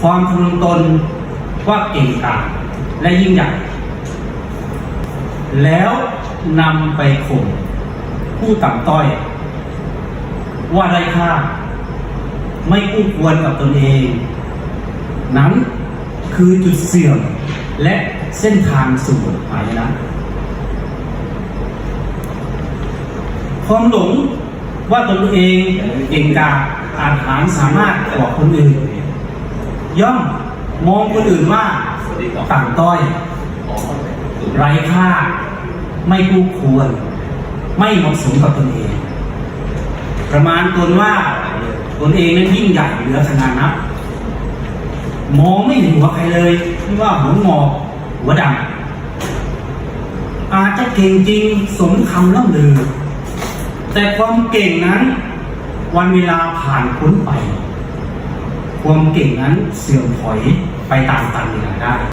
ความทะนงตนว่าเก่งกาจและยิ่งใหญ่ แล้วนำไปข่มผู้ต่ำต้อย ว่าได้ค่า ไม่คู่ควรกับตนเอง นั้นคือจุดเสื่อมและเส้นทางสู่หายนะความหลงว่าตนเองเก่งกาจอาจหารสามารถกว่าคนอื่น ย่อมมองคนอื่นว่าต่ำต้อย ไร้ค่า ไม่คู่ควร ไม่เหมาะสมกับตนเอง ประมาณตนว่าตนเองนั้นยิ่งใหญ่เหลือขนาดนับมองไม่เห็นหัวใครเลยที่ว่าหัวงอกหัวดำอาจจะเก่งจริงสมคำล่ำลือ แต่ความเก่งนั้น วันเวลาผ่านพ้นไป ความเก่งนั้นเสื่อมถอยไปตามตันเวลาได้